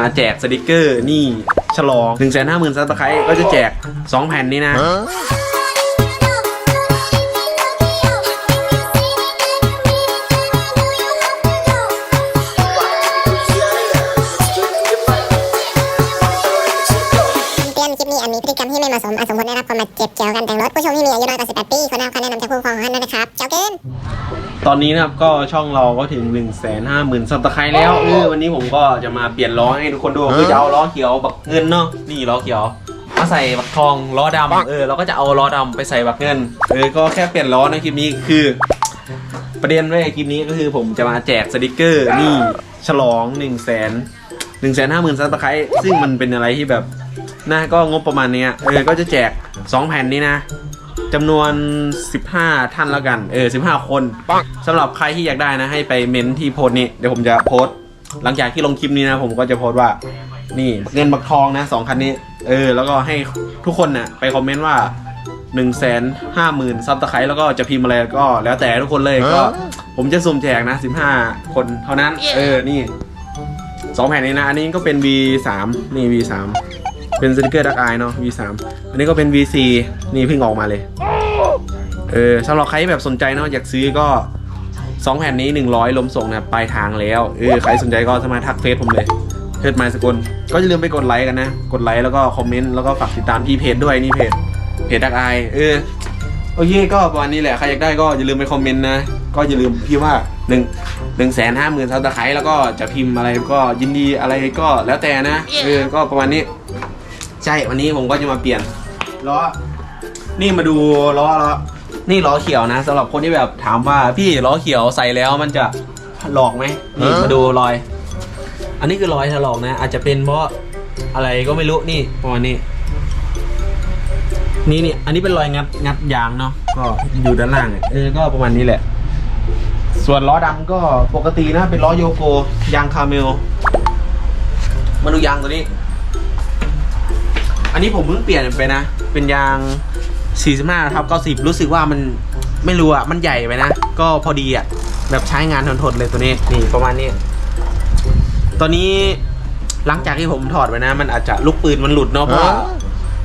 มาแจกสติกเกอร์นี่ฉลอง1 5 0 0 0 0ซับสไครต์ก็จะแจก 2 แผ่นนี้นะ เตือนคลิปนี้อาจมีพฤติกรรมที่ไม่เหมาะสมอาจสมควรได้รับความบาดเจ็บเกี่ยวกับการแต่งรถผู้ชมที่มีอายุน้อยกว่า18ปีควรได้รับคำแนะนำจากผู้ปกครองของท่านด้วยนะครับเจ้าเกิน ตอนนี้นะครับก็ช่องเราก็ถึง1 5 0 0 0 0ซับสไครต์แล้วเออวันนี้ผมก็จะมาเปลี่ยนล้อให้ทุกคนดูคือจะเอาล้อเขียวบักเงินเนาะนี่ล้อเขียวมาใส่บักทองล้อดำเออเราก็จะเอาล้อดำไปใส่บักเงินเออก็แค่เปลี่ยนล้อในคลิปนี้คือ ประเด็นไว้ในคลิปนี้ก็คือผมจะมาแจกสติกเกอร์นี่ฉลอง1 0 0 0 0 0 1 5 0 0 0 0ซับสไครต์ซึ่งมันเป็นอะไรที่แบบ น่าก็งบประมาณเนี้ยเออก็จะแจก 2 แผ่นนี้นะจำนวน 15 ท่านแล้วกัน เออ 15 คนสำหรับใครที่อยากได้นะ ให้ไปเม้นที่โพสต์นี้ เดี๋ยวผมจะโพสต์หลังจากที่ลงคลิปนี้นะ ผมก็จะโพสต์ว่า นี่เงินบักทองนะสองคันนี้ เออ แล้วก็ให้ทุกคนนะ่ะไปคอมเมนต์ว่า1นึ่งแสนห้าหมื่นซับสไครต์แล้วก็จะพิมพ์อะไรก็แล้วแต่ทุกคนเลยก็ ผมจะสุ่มแจกนะ 15 คนเท่านั้น เออ นี่สองแผ่นนี้นะ อันนี้ก็เป็น V3 นี่ V3 เป็นสติกเกอร์ดักอายเนาะ V3 อันนี้ก็เป็น V4 นี่เพิ่งออกมาเลย เออสำหรับใครแบบสนใจเนาะอยากซื้อก็2แผ่นนี้ 100 ลมส่งนะปลายทางแล้ว เออ ใครสนใจก็สามารถทักเฟซผมเลยเพิดไมสกุลก็อย่าลืมไปกดไลค์กันนะ กดไลค์แล้วก็คอมเมนต์ แล้วก็ฝากติดตามที่เพจด้วยนี่เพจ เพจดักอายเออ โอเค ก็ประมาณนี้แหละ ใครอยากได้ก็อย่าลืมไปคอมเมนต์นะ ก็อย่าลืมพี่ว่า1นึ่งหนึ่งแสนห้าหมื่นซับสไครต์แล้วก็จะพิมพ์อะไรก็ยินดีอะไรก็แล้วแต่นะ เออ ก็ประมาณนี้ ใช่วันนี้ผมก็จะมาเปลี่ยนล้อนี่มาดูล้อล้อนี่ล้อเขียวนะสำหรับคนที่แบบถามว่าพี่ล้อเขียวใส่แล้วมันจะหลอกไหมนี่มาดูรอย อันนี้คือรอยถลอกนะ อาจจะเป็นเพราะอะไรก็ไม่รู้นี่ประมาณนี้นี่นี่อันนี้เป็นรอยงัดงัดยางเนาะก็อยู่ด้านล่างอะเออก็ประมาณนี้แหละ ส่วนล้อดำก็ปกตินะเป็นล้อโยโกยางคาเมลมาดูยางตัวนี้ อันนี้ผมเพิ่งเปลี่ยนไปนะ เป็นยาง 45ทับ90 รู้สึกว่ามันไม่รู้อะ มันใหญ่ไปนะ ก็พอดีอะ แบบใช้งานทนทนๆเลยตัวนี้ นี่ประมาณนี้ ตอนนี้หลังจากที่ผมถอดไปนะ มันอาจจะลูกปืนมันหลุดเนาะเพราะว่า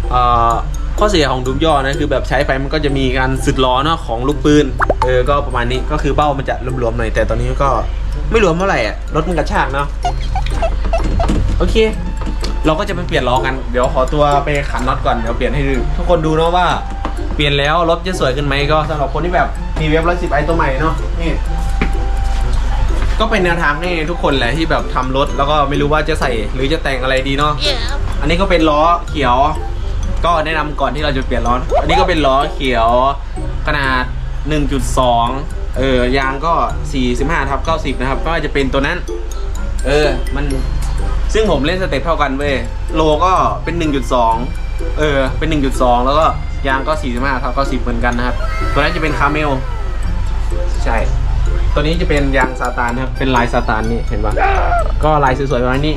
เอ่อข้อเสียของดุมย่อนะคือแบบใช้ไปมันก็จะมีการสึดล้อเนาะของลูกปืน เออ ก็ประมาณนี้ ก็คือเบ้ามันจะรวมๆหน่อย แต่ตอนนี้ก็ไม่รวมเท่าไหร่อะ รถมันกระชากเนาะ โอเค เราก็จะไปเปลี่ยนล้อกันเดี๋ยวขอตัวไปขันน็อตก่อนเดี๋ยวเปลี่ยนให้ดูทุกคนดูเนาะว่าเปลี่ยนแล้วรถจะสวยขึ้นไหมก็สำหรับคนที่แบบมีเว็บร้อยสิบไอตัวใหม่เนาะนี่ก็เป็นแนวทางให้ทุกคนแหละที่แบบทำรถแล้วก็ไม่รู้ว่าจะใส่หรือจะแต่งอะไรดีเนาะอันนี้ก็เป็นล้อเขียว ก็แนะนำก่อนที่เราจะเปลี่ยนล้อ อันนี้ก็เป็นล้อเขียวขนาด 1.2 เออยางก็ 45ทับ90 นะครับ ก็จะเป็นตัวนั้น เออมัน ซึ่งผมเล่นสเต็ปเท่ากันเว้ยโลก็เป็น 1.2 เออ เป็น 1.2 แล้วก็ยางก็ 45ทับ90เหมือนกันนะครับ ตัวนั้นจะเป็นคาเมล ใช่ ตัวนี้จะเป็นยางซาตานนะครับ เป็นลายซาตานนี่เห็นปะก็ลายสวยๆประมาณนี้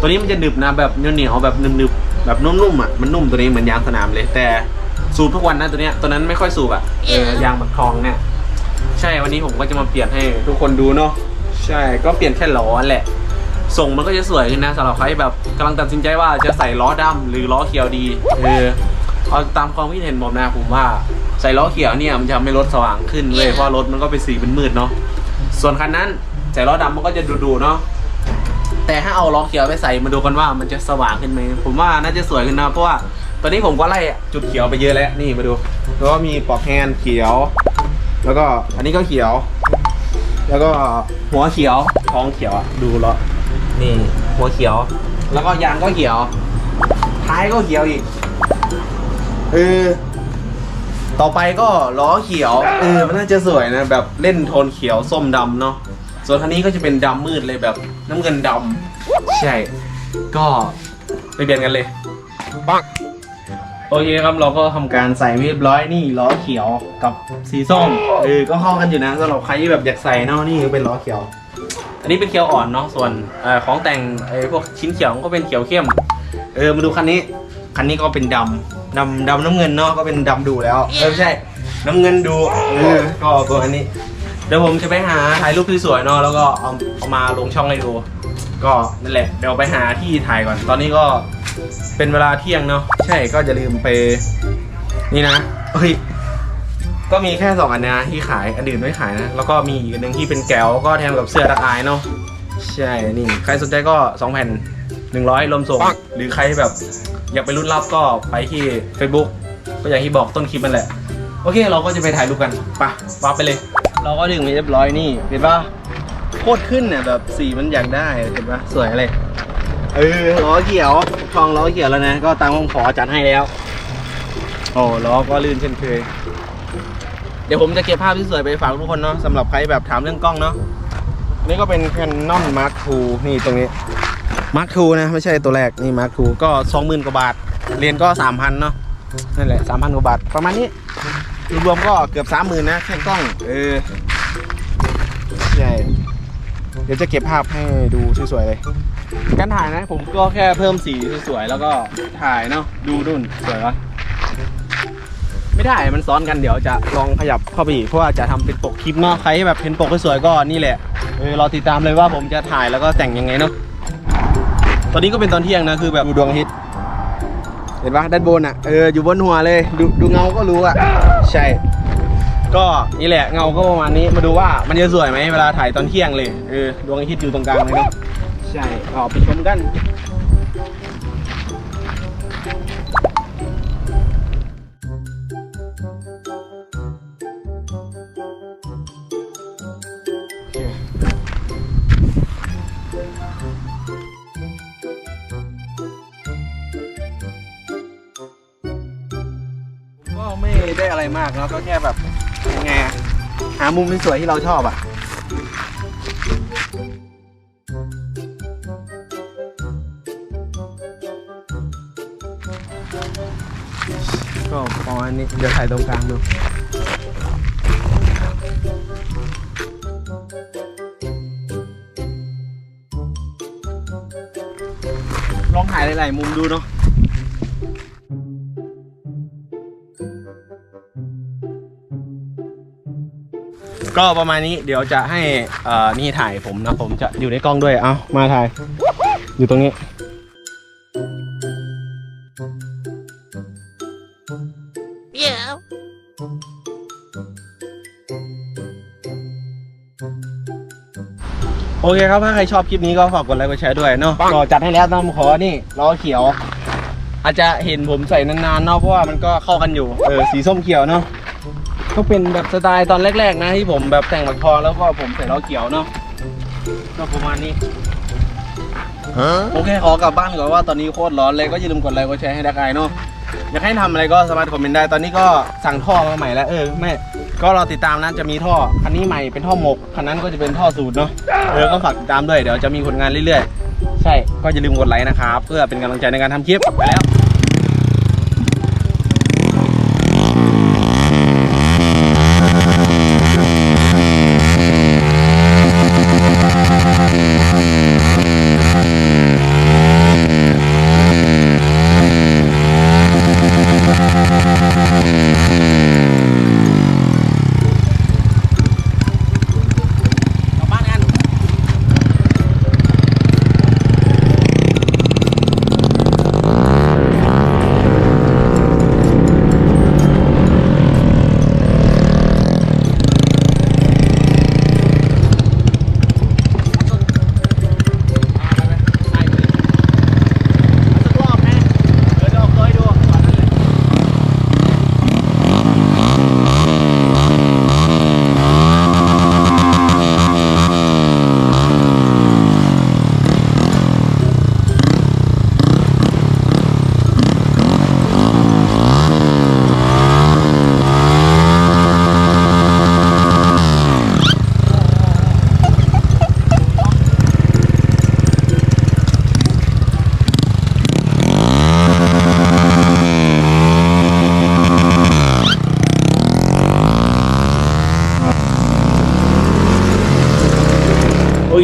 ตัวนี้มันจะหนึบนะแบบเหนียวๆแบบหนึบๆแบบนุ่มๆอะ มันนุ่มตัวนี้เหมือนยางสนามเลย แต่สูบทุกวันนะตัวเนี้ย ตัวนั้นไม่ค่อยสูบอะ เออยางแบบทองเนี่ยใช่ วันนี้ผมก็จะมาเปลี่ยนให้ทุกคนดูเนาะ ใช่ ก็เปลี่ยนแค่ล้อแหละ ส่งมันก็จะสวยขึ้นนะสำหรับใครแบบกำลังตัดสินใจว่าจะใส่ล้อดำหรือล้อเขียวดีเออเอาตามความคิดเห็นผมนะผมว่าใส่ล้อเขียวเนี่ยมันจะทำให้รถสว่างขึ้นเว้ยเพราะรถมันก็เป็นสีเป็นมืดๆเนาะส่วนคันนั้นใส่ล้อดำมันก็จะดูๆเนาะแต่ถ้าเอาล้อเขียวไปใส่มาดูกันว่ามันจะสว่างขึ้นไหมผมว่าน่าจะสวยขึ้นนะเพราะว่าตอนนี้ผมก็ไล่จุดเขียวไปเยอะแล้วนี่มาดูแล้วก็มีปลอกแฮนด์เขียว แล้วก็อันนี้ก็เขียว แล้วก็หัวเขียวท้องเขียวอะดูแล้ว นี่หัวเขียว แล้วก็ยางก็เขียว ท้ายก็เขียวอีกเออต่อไปก็ล้อเขียว เออมันน่าจะสวยนะแบบเล่นโทนเขียวส้มดำเนาะส่วนคันนี้ก็จะเป็นดำมืดเลยแบบน้ำเงินดำใช่ ก็ไปเปลี่ยนกันเลยปังโอเคครับเราก็ทำการใส่เรียบร้อยนี่ล้อเขียวกับสีส้มเออก็เข้ากันอยู่นะสำหรับใครที่แบบอยากใส่เนาะนี่ก็เป็นล้อเขียว อันนี้เป็นเขียวอ่อนเนาะส่วนเออของแต่งไอ้พวกชิ้นเขียวก็เป็นเขียวเข้ม เออมาดูคันนี้ คันนี้ก็เป็นดำดำดำน้ำเงินเนาะก็เป็นดำดูแล้วเออไม่ใช่ น้ำเงินดูเออก็ตัวอันนี้ เดี๋ยวผมจะไปหาถ่ายรูปที่สวยเนาะแล้วก็เอาเอามาลงช่องให้ดู ก็นั่นแหละเดี๋ยวไปหาที่ถ่ายก่อน ตอนนี้ก็เป็นเวลาเที่ยงเนาะใช่ก็จะลืมไป นี่นะเฮ้ย ก็มีแค่สองอันนะที่ขายอันอื่นไม่ขายนะ แล้วก็มีอีกอันหนึ่งที่เป็นแก้วก็แถมกับเสื้อดักอายเนาะใช่นี่ใครสนใจก็สองแผ่นหนึ่งร้อยรวมส่งหรือใครแบบอยากไปรุ่นรับก็ไปที่ Facebook ก็อย่างที่บอกต้นคลิปนั่นแหละ โอเคเราก็จะไปถ่ายรูปกันไปะวาไปเลย เราก็ถึงเรียบร้อยนี่เห็นปะโคตรขึ้นเนี่ยแบบสีมันอยากได้เห็นปะสวยเลยเออล้อเขียวทองล้อเขียวแล้วนะ ก็ตามผมขอจัดให้แล้ว โอ้ล้อก็ลื่นเช่นเคย เดี๋ยวผมจะเก็บภาพที่สวยไปฝากทุกคนเนาะสำหรับใครแบบถามเรื่องกล้องเนาะนี่ก็เป็น Canon Mark II นี่ตรงนี้ Mark II นะ ไม่ใช่ตัวแรก นี่ Mark II ก็ 20,000 กว่าบาท เรียนก็ 3,000 เนาะนั่นแหละ 3,000 กว่าบาท ประมาณนี้ รวมก็เกือบสามหมื่นนะแค่กล้อง เออใช่เดี๋ยวจะเก็บภาพให้ดูสวยๆเลย การถ่ายนะ ผมก็แค่เพิ่มสีสวยๆ แล้วก็ถ่ายเนาะ ดูดุนสวยปะ ไม่ได้มันซ้อนกันเดี๋ยวจะลองขยับเข้าไปอีกเพราะว่าจะทำเป็นปกคลิปเนาะใครแบบเห็นปกสวยๆก็นี่แหละเออรอติดตามเลยว่าผมจะถ่ายแล้วก็แต่งยังไงเนาะตอนนี้ก็เป็นตอนเที่ยงนะคือแบบดูดวงอาทิตย์เห็นปะด้านบนอะเอออยู่บนหัวเลยดูดูเงาก็รู้อะใช่ ก็นี่แหละเงาก็ประมาณนี้มาดูว่ามันจะสวยไหมเวลาถ่ายตอนเที่ยงเลยเออดวงอาทิตย์อยู่ตรงกลางเลยเนาะใช่ออกไปชมกัน ก็ไม่ได้อะไรมากเนาะก็แค่แบบยังไงอะหามุมสวยๆที่เราชอบอะ ก็ประมาณนี้เดี๋ยวถ่ายตรงกลางดู ลองถ่ายหลายๆมุมดูเนาะก็ประมาณนี้เดี๋ยวจะให้เอ่อนี่ถ่ายผมนะผมจะอยู่ในกล้องด้วยเอามาถ่าย อยู่ตรงนี้ โอเคครับถ้าใครชอบคลิปนี้ก็ฝากกดไลค์กดแชร์ด้วยเนาะก็จัดให้แล้วต้องขอนี่ล้อเขียว อาจจะเห็นผมใส่นานๆเนาะเพราะว่ามันก็เข้ากันอยู่เออสีส้มเขียวเนาะก็เป็นแบบสไตล์ตอนแรกๆนะที่ผมแบบแต่งบักทองแล้วก็ผมใส่ล้อเขียวเนาะก็ประมาณนี้โอเคขอกลับบ้านก่อนว่าตอนนี้โคตรร้อนเลยก็อย่าลืมกดไลค์กดแชร์ให้ดักไอเนาะอยากให้ทำอะไรก็สามารถคอมเมนต์ได้ตอนนี้ก็สั่งท่อมาใหม่แล้วเออแม่ ก็รอติดตามนะจะมีท่อคันนี้ใหม่เป็นท่อหมกคันนั้นก็จะเป็นท่อสูตรเนาะเออก็ฝากติดตามด้วยเดี๋ยวจะมีผลงานเรื่อยๆ ใช่ก็อย่าลืมกดไลค์นะครับ เพื่อเป็นกำลังใจในการทำคลิปไปแล้ว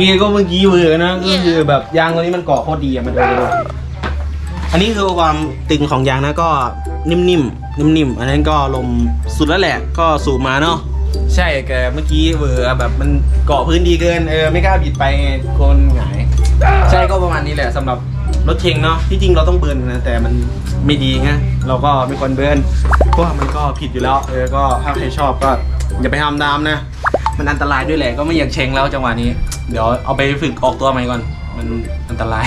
โอเคก็เมื่อกี้เวอร์นะก็คือแบบยางตัวนี้มันเกาะโคตรดีอะมันโดนเลยอันนี้คือความตึงของยางนะก็นิ่มๆนิ่มๆอันนั้นก็ลมสุดแล้วแหละก็สูบมาเนาะใช่แต่เมื่อกี้เวอร์แบบมันเกาะพื้นดีเกินเออไม่กล้าบิดไปโคนหงายใช่ก็ประมาณนี้แหละสำหรับรถเชงเนาะที่จริงเราต้องเบิร์นนะแต่มันไม่ดีไงเราก็ไม่ควรเบิร์นเพราะว่ามันก็ผิดอยู่แล้วเออก็ถ้าใครชอบก็อย่าไปทำตามนะ มันอันตรายด้วยแหละก็ไม่อยากเชงแล้วจังหวะนี้ เดี๋ยวเอาไปฝึกออกตัวใหม่ก่อน มันอันตราย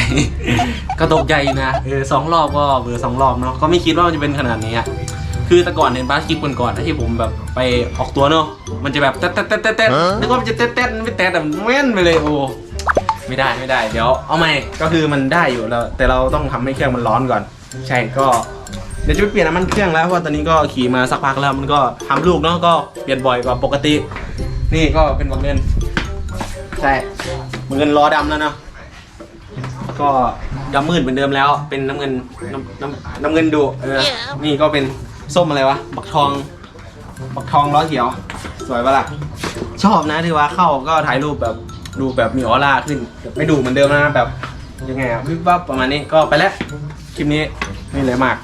ก็ตกใจอยู่นะเออสองรอบก็เบอร์สองรอบเนาะก็ไม่คิดว่ามันจะเป็นขนาดนี้อะคือแต่ก่อนเห็นบาสคลิปก่อนๆนะที่ผมแบบไปออกตัวเนาะมันจะแบบเต๊ดเต๊ดเต๊ดเต๊ดเต๊ดนึกว่ามันจะเต๊ดเต๊ดมันไม่เต๊ดแต่มันแม่นไปเลยโอ้ไม่ได้ไม่ได้เดี๋ยวเอาใหม่ก็คือมันได้อยู่แล้วแต่เราต้องทำให้เครื่องมันร้อนก่อน ใช่ก็เดี๋ยวจะไปเปลี่ยนน้ำมันเครื่องแล้วเพราะว่าตอนนี้ก็ขี่มาสักพักแล้วมันก็ทำลูกเนาะก็เปลี่ยนบ่อยกว่าปกติ นี่ก็เป็นบักเงินใช่บักเงินล้อดำแล้วเนาะก็ดำมืดเหมือนเดิมแล้ว เป็นน้ำเงินน้ำน้ำน้ำเงินดุเออนี่ก็เป็นส้มอะไรวะบักทองบักทองล้อเขียว สวยปะล่ะชอบนะที่ว่าเข้าก็ถ่ายรูปแบบดูแบบมีออร่าขึ้น ไม่ดูเหมือนเดิมนะแบบยังไงอะวิบวับประมาณนี้ก็ไปแล้ว คลิปนี้ไม่เลยมาก